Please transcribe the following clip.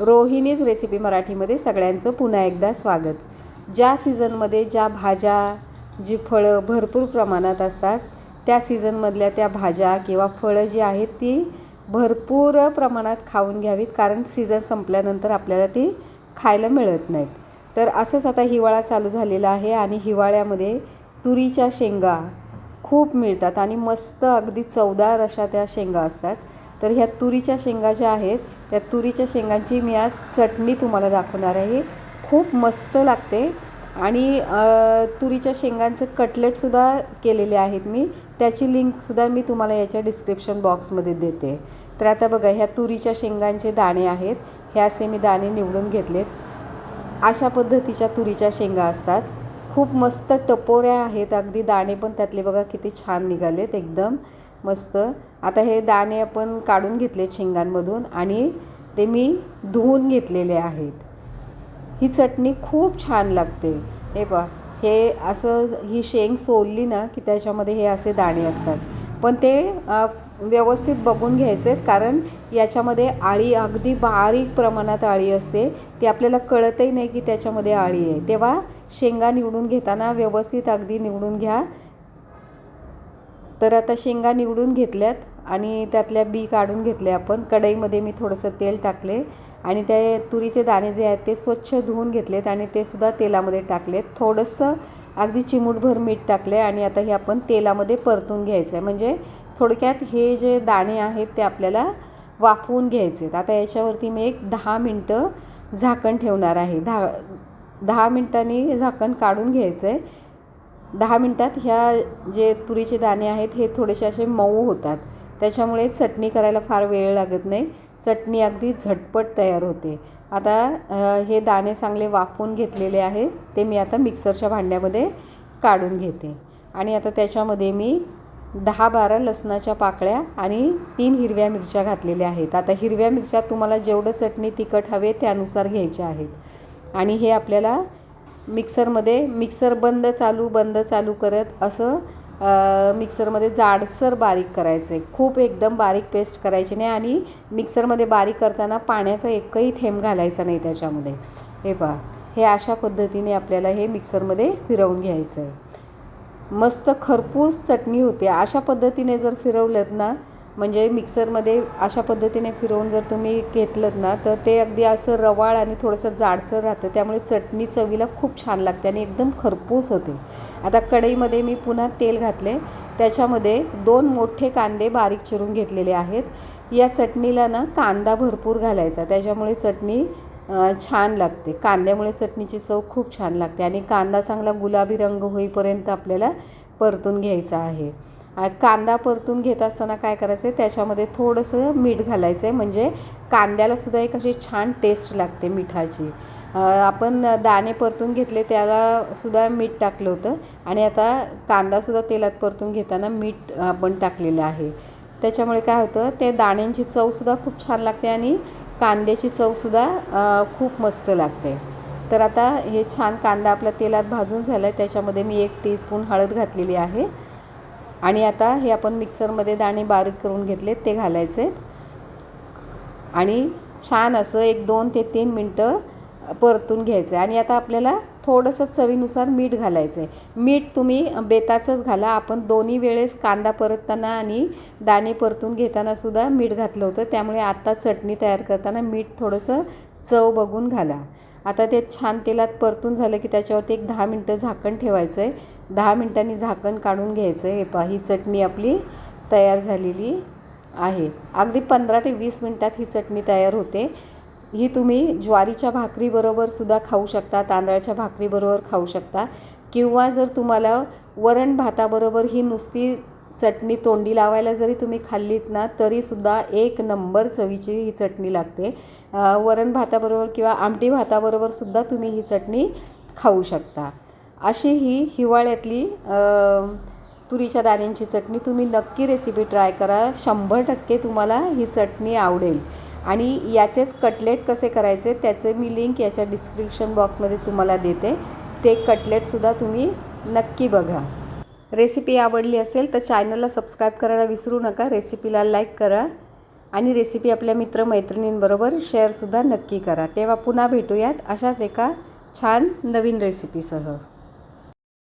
Rohini's recipe मराठीमध्ये सगळ्यांचं पुन्हा एकदा स्वागत. ज्या सीझनमध्ये ज्या भाज्या जी फळं भरपूर प्रमाणात असतात त्या सीझनमधल्या त्या भाज्या किंवा फळं जी आहेत ती भरपूर प्रमाणात खाऊन घ्यावीत कारण सीझन संपल्यानंतर आपल्याला ती खायला मिळत नाहीत. तर असंच आता हिवाळा चालू झालेला आहे आणि हिवाळ्यामध्ये तुरीच्या शेंगा खूप मिळतात आणि मस्त अगदी चवदार अशा त्या शेंगा असतात. तर ह्या तुरीच्या शेंगा ज्या आहेत त्या तुरीच्या शेंगांची मी आज चटणी तुम्हाला दाखवणार आहे. खूप मस्त लागते. आणि तुरीच्या शेंगांचं कटलेटसुद्धा केलेले आहेत मी. त्याची लिंकसुद्धा मी तुम्हाला याच्या डिस्क्रिप्शन बॉक्समध्ये देते. तर आता बघा ह्या तुरीच्या शेंगांचे दाणे आहेत. हे असे मी दाणे निवडून घेतलेत. अशा पद्धतीच्या तुरीच्या शेंगा असतात. खूप मस्त टपोऱ्या आहेत. अगदी दाणे पण त्यातले बघा किती छान निघालेत एकदम. मस्त. आता हे दाणे आपण काढून घेतलेत शेंगांमधून आणि ते मी धुवून घेतलेले आहेत. ही चटणी खूप छान लागते. हे पा हे असं ही शेंग सोलली ना की त्याच्यामध्ये हे असे दाणे असतात. पण ते व्यवस्थित बघून घ्यायचे आहेत कारण याच्यामध्ये आळी अगदी बारीक प्रमाणात आळी असते. ती आपल्याला कळतही नाही की त्याच्यामध्ये आळी आहे. तेव्हा शेंगा निवडून घेताना व्यवस्थित अगदी निवडून घ्या. तर आता शेंगा निवडून घेतल्यात आणि त्यातल्या बी काढून घेतले आपण. कढईमध्ये मी थोडंसं तेल टाकले आणि ते तुरीचे दाणे जे आहेत ते स्वच्छ धुवून घेतलेत आणि ते सुद्धा तेलामध्ये टाकलेत. थोडंसं अगदी चिमूटभर मीठ टाकले आणि आता हे आपण तेलामध्ये परतून घ्यायचं आहे म्हणजे थोडक्यात हे जे दाणे आहेत ते आपल्याला वाफवून घ्यायचे आहेत आता याच्यावरती मी एक दहा मिनटं झाकण ठेवणार आहे. दहा दहा मिनटांनी झाकण काढून घ्यायचं आहे दहा मिनटात ह्या जे तुरीचे दाणे आहेत हे थोडेसे असे मऊ होतात. त्याच्यामुळे चटणी करायला फार वेळ लागत नाही. चटणी अगदी झटपट तयार होते. आता हे दाणे चांगले वाफवून घेतलेले आहे ते मी आता मिक्सरच्या भांड्यामध्ये काढून घेते. आणि आता त्याच्यामध्ये मी दहा बारा लसणाच्या पाकळ्या आणि तीन हिरव्या मिरच्या घातलेल्या आहेत. आता हिरव्या मिरच्या तुम्हाला जेवढं चटणी तिखट हवे त्यानुसार घ्यायच्या आहेत. आणि हे आपल्याला मिक्सरमध्ये मिक्सर बंद चालू बंद चालू करत असं मिक्सरमध्ये जाडसर बारीक करायचं. आहे खूप एकदम बारीक पेस्ट करायची नाही आणि मिक्सरमध्ये बारीक करताना पाण्याचा एकही थेंब घालायचा नाही त्याच्यामध्ये. हे पहा हे अशा पद्धतीने आपल्याला हे मिक्सरमध्ये फिरवून घ्यायचं आहे. मस्त खरपूस चटणी होते. अशा पद्धतीने जर फिरवलं ना म्हणजे मिक्सरमध्ये अशा पद्धतीने फिरवून जर तुम्ही घेतलं ना तर ते अगदी असं रवाळ आणि थोडंसं जाडसर राहतं. त्यामुळे चटणी चवीला खूप छान लागते आणि एकदम खरपूस होते. आता कढईमध्ये मी पुन्हा तेल घातले. त्याच्यामध्ये दोन मोठे कांदे बारीक चिरून घेतलेले आहेत. या चटणीला ना कांदा भरपूर घालायचा. त्याच्यामुळे चटणी छान लागते. कांद्यामुळे चटणीची चव खूप छान लागते आणि कांदा चांगला गुलाबी रंग होईपर्यंत आपल्याला परतून घ्यायचा आहे. कांदा परतून घेत असताना काय करायचं आहे त्याच्यामध्ये थोडंसं मीठ घालायचं आहे म्हणजे कांद्यालासुद्धा एक अशी छान टेस्ट लागते मिठाची. आपण दाणे परतून घेतले त्याला सुद्धा मीठ टाकलं होतं. आणि आता कांदासुद्धा तेलात परतून घेताना मीठ आपण टाकलेलं आहे. त्याच्यामुळे काय होतं ते दाण्यांची चवसुद्धा खूप छान लागते आणि कांद्याची चवसुद्धा खूप मस्त लागते. तर आता हे छान कांदा आपला तेलात भाजून झाला आहे त्याच्यामध्ये मी एक टीस्पून हळद घातलेली आहे. आणि आता हे आपण मिक्सरमध्ये दाणे बारीक करून घेतले ते घालायचे. आणि छान असं एक दोन ते तीन मिनटं परतून घ्यायचं. आहे आणि आता आपल्याला थोडंसं चवीनुसार मीठ घालायचं आहे. मीठ तुम्ही बेताचंच घाला. आपण दोन्ही वेळेस कांदा परतताना आणि दाणे परतून घेताना सुद्धा मीठ घातलं होतं. त्यामुळे आत्ता चटणी तयार करताना मीठ थोडंसं चव बघून घाला. आता ते छान तेलात परतून झालं की त्याच्यावरती एक दहा मिनटं झाकण ठेवायचं आहे. दहा मिनटांनी झाकण काढून घ्यायचं आहे. हे पहा ही चटणी आपली तयार झालेली आहे. अगदी पंधरा ते वीस मिनटात ही चटणी तयार होते. ही तुम्ही ज्वारीच्या भाकरीबरोबर सुद्धा खाऊ शकता तांदळाच्या भाकरीबरोबर खाऊ शकता. किंवा जर तुम्हाला वरण भाताबरोबर ही नुसती चटणी तोंडी लावायला जरी तुम्ही खाल्लीत ना तरीसुद्धा एक नंबर चवीची ही चटणी लागते. वरण भाताबरोबर किंवा आमटी भाताबरोबरसुद्धा तुम्ही ही चटणी खाऊ शकता. अशी ही हिवाळ्यातली तुरीच्या दाण्यांची चटणी. तुम्ही नक्की रेसिपी ट्राय करा. शंभर टक्के तुम्हाला ही चटणी आवडेल. आणि याचेच कटलेट कसे करायचे त्याचे मी लिंक याच्या डिस्क्रिप्शन बॉक्समध्ये तुम्हाला देते. ते कटलेटसुद्धा तुम्ही नक्की बघा. रेसिपी आवडली असेल तर चॅनलला सबस्क्राईब करायला विसरू नका. रेसिपीला लाईक करा. आणि रेसिपी आपल्या मित्रमैत्रिणींबरोबर शेअरसुद्धा नक्की करा. तेव्हा पुन्हा भेटूयात अशाच एका छान नवीन रेसिपीसह